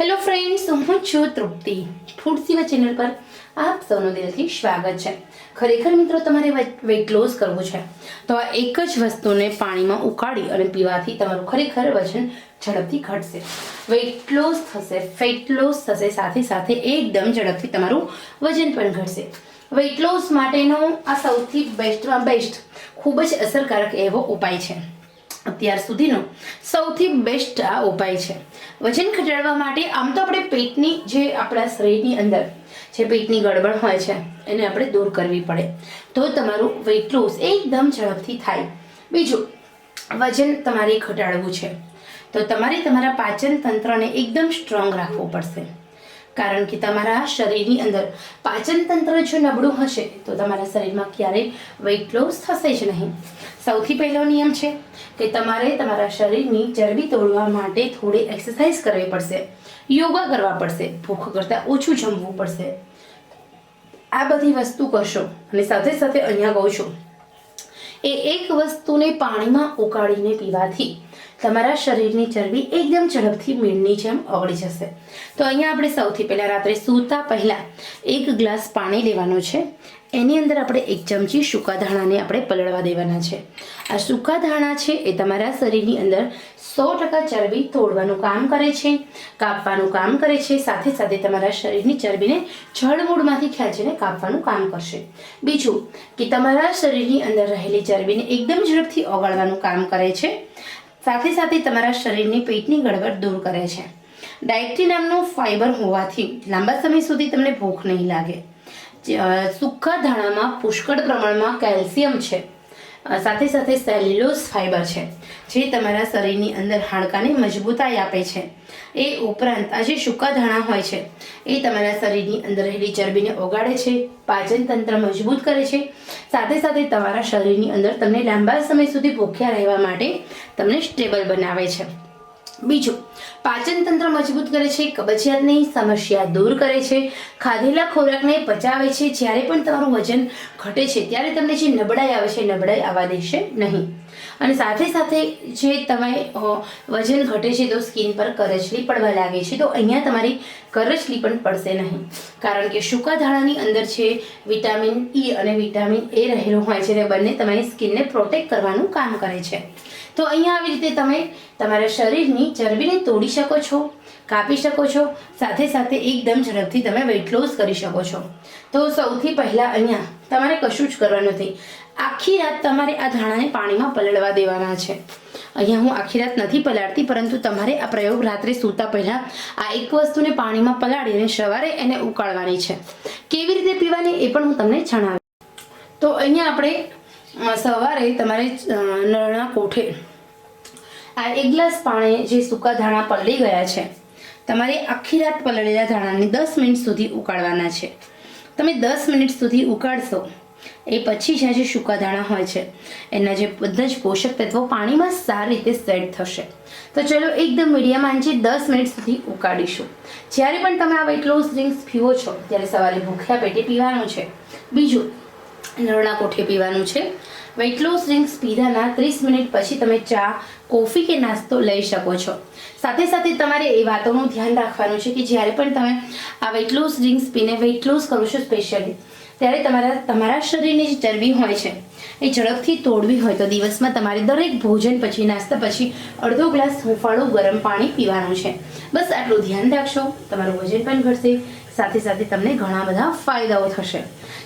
Hello friends હું છું તૃપ્તિ. Food સેવા ચેનલ પર આપ સૌનું દિલથી સ્વાગત છે. ખરેખર મિત્રો, તમારે વેઇટ લોસ કરવું છે. તો આ એક જ વસ્તુને પાણીમાં ઉકાળી અને પીવાથી તમારું ખરેખર વજન ઝડપથી ઘટશે. વેઇટ લોસ થશે ફેટ લોસ થશે, સાથે સાથે એકદમ ઝડપથી તમારું વજન પણ ઘટશે. વેઇટ લોસ માટેનો આ સૌથી બેસ્ટમાં બેસ્ટ ખૂબ જ અસરકારક એવો ઉપાય છે. અત્યાર સુધીનો સૌથી બેસ્ટ આ ઉપાય છે. વજન ઘટાડવા માટે આમ તો આપણે પેટની જે આપણા શરીરની અંદર જે પેટની ગડબડ હોય છે, એને આપણે દૂર કરવી પડે. તો તમારું વેઇટ લોસ એકદમ ઝડપથી થાય. બીજું, વજન તમારે ઘટાડવું છે. તો તમારે તમારા પાચન તંત્રને એકદમ સ્ટ્રોંગ રાખવું પડશે. કારણ કે તમારા શરીરની અંદર પાચન તંત્ર જો નબળું હશે, તો તમારા શરીરમાં ક્યારેય વેઇટ લોસ થશે જ નહીં. સૌથી પહેલો નિયમ છે કે તમારે તમારા શરીરની ચરબી તોડવા માટે થોડી એક્સરસાઇઝ કરવી પડશે. યોગા કરવા પડશે. ભૂખ કરતાં ઓછું જમવું પડશે. આ બધી વસ્તુ કરશો અને સાથે સાથે અહીંયા કહું છું, એ એક વસ્તુને પાણીમાં ઉકાળીને પીવાથી તમારા શરીરની ચરબી એકદમ ઝડપથી મીણની જેમ ઓગળી જશે. તો અહીંયા આપણે સૌથી પહેલાં રાત્રે સૂતા પહેલાં એક ગ્લાસ પાણી લેવાનું છે. એની અંદર આપણે એક ચમચી સૂકા ધાણાને આપણે પલળવા દેવાના છે. આ સૂકા ધાણા છે એ તમારા શરીરની અંદર સો ટકા ચરબી તોડવાનું કામ કરે છે, કાપવાનું કામ કરે છે, સાથે સાથે તમારા શરીરની ચરબીને જળમૂળમાંથી ખેંચીને કાપવાનું કામ કરશે. બીજું કે તમારા શરીરની અંદર રહેલી ચરબીને એકદમ ઝડપથી ઓગાળવાનું કામ કરે છે. સાથે સાથે તમારા શરીરની પેટની ગડબડ દૂર કરે છે. ડાયટ્રી નામનું ફાઇબર હોવાથી લાંબા સમય સુધી તમને ભૂખ નહીં લાગે. સૂકા ધાણામાં પુષ્કળ પ્રમાણમાં કેલ્શિયમ છે. સાથે સાથે સેલ્યુલોઝ ફાઇબર છે, જે તમારા શરીરની અંદર હાડકાને મજબૂતાઈ આપે છે. એ ઉપરાંત આ જે સૂકા ધાણા હોય છે, એ તમારા શરીરની અંદર રહેલી ચરબીને ઓગાળે છે, પાચન તંત્ર મજબૂત કરે છે. સાથે સાથે તમારા શરીરની અંદર તમને લાંબા સમય સુધી ભૂખ્યા રહેવા માટે તમને સ્ટેબલ બનાવે છે. બીજું, પાચન તંત્ર મજબૂત કરે છે, કબજિયાતની સમસ્યા દૂર કરે છે, ખાધેલા ખોરાકને પચાવે છે, જ્યારે પણ તમારું વજન ઘટે છે, ત્યારે તમને જે નબળાઈ આવે છે, નબળાઈ આવવા દેશે નહીં. અને સાથે સાથે જે તમે વજન ઘટે છે, તો સ્કિન પર કરચલી પડવા લાગે છે, તો અહીંયા તમારી કરચલી પણ પડશે નહીં. કારણ કે સૂકા ધાણાની અંદર છે, વિટામિન ઈ અને વિટામિન એ રહેલું હોય છે, તે બંને તમારી સ્કિનને પ્રોટેક્ટ કરવાનું કામ કરે છે. તો અહીંયા આવી રીતે તમે તમારા શરીરની ચરબીને તોડી શકો છો, કાપી શકો છો, સાથે સાથે એકદમ ઝડપથી તમે વેઇટ લોસ કરી શકો છો. તો સૌથી પહેલાં અહીંયા તમારે કશું જ કરવાનું નથી. આખી રાત તમારે આ ધાણાને પાણીમાં પલળવા દેવાના છે. અહીંયા હું આખી રાત નથી પલાળતી, પરંતુ તમારે આ પ્રયોગ રાત્રે સૂતા પહેલાં આ એક વસ્તુને પાણીમાં પલાળીને સવારે એને ઉકાળવાની છે. કેવી રીતે પીવાની એ પણ હું તમને જણાવીશ. તો અહીંયા આપણે સવારે તમારે નળના કોઠે આ એક ગ્લાસ પાણી જે સૂકા ધાણા પલળી ગયા છે, તમારે આખી રાત પલળેલા ધાણાને દસ મિનિટ સુધી ઉકાળવાના છે. તમે દસ મિનિટ સુધી ઉકાળશો, એ પછી જ્યાં જે સૂકા ધાણા હોય છે, એના જે બધા જ પોષક તત્વો પાણીમાં સારી રીતે સેટ થશે. તો ચલો એકદમ મીડિયમ આંચે દસ મિનિટ સુધી ઉકાળીશું. જ્યારે પણ તમે આ વેટ લોસ ડ્રિંક્સ પીવો છો, ત્યારે સવારે ભૂખ્યા પેટે પીવાનું છે. બીજું નળના કોઠે પીવાનું છે. વેઇટ લોસ ડ્રિંક્સ પીધાના ત્રીસ મિનિટ પછી તમે ચા, કોફી કે નાસ્તો લઈ શકો છો. સાથે સાથે તમારે એ વાતોનું ધ્યાન રાખવાનું છે કે જ્યારે પણ તમે આ વેઇટ લોસ ડ્રિંક્સ પીને વેઇટ લોસ કરો છો સ્પેશિયલી ત્યારે તમારા તમારા શરીરની જે ચરબી હોય છે. એ ઝડપથી તોડવી હોય તો દિવસમાં તમારે દરેક ભોજન પછી, નાસ્તા પછી અડધો ગ્લાસ હુંફાળું ગરમ પાણી પીવાનું છે. બસ આટલું ધ્યાન રાખશો, તમારું વજન પણ ઘટશે. સાથે સાથે તમને ઘણા બધા ફાયદાઓ થશે.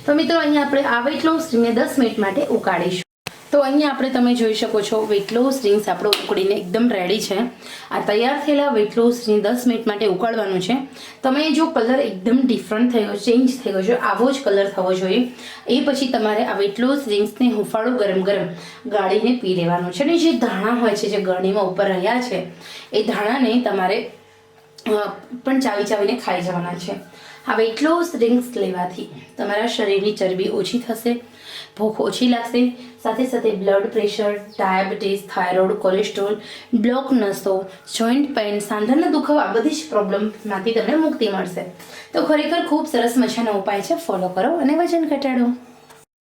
તો મિત્રો, અહીંયા આપણે આ વેટ લોસ દસ મિનિટ માટે ઉકાળીશું. તો અહીંયા આપણે તમે જોઈ શકો છો વેટ લોસ ડ્રિંક્સ આપણો ઉકળીને એકદમ રેડી છે. આ તૈયાર થયેલા વેટ લોસ ડ્રિંક દસ મિનિટ માટે ઉકાળવાનું છે. તમે જો કલર એકદમ ડિફરન્ટ થયો ચેન્જ થઈ ગયો છે, આવો જ કલર થવો જોઈએ. એ પછી તમારે આ વેટ લોસ ડ્રિંક્સને હુંફાળું ગરમ ગરમ ગાળીને પી લેવાનું છે. અને જે ધાણા હોય છે, જે ગળણીમાં ઉપર રહ્યા છે, એ ધાણાને તમારે પણ ચાવી ચાવીને ખાઈ જવાના છે. આ એટલો ડ્રિંક્સ લેવાથી તમારા શરીરની ચરબી ઓછી થશે, ભૂખ ઓછી લાગશે, સાથે સાથે blood pressure diabetes thyroid cholesterol block નસો જોઈન્ટ પેઇન સાંધાના દુખાવો બધી જ પ્રોબ્લેમમાંથી તમને મુક્તિ મળશે. તો ખરેખર ખૂબ સરસ મજાનો ઉપાય છે. ફોલો કરો અને વજન ઘટાડો.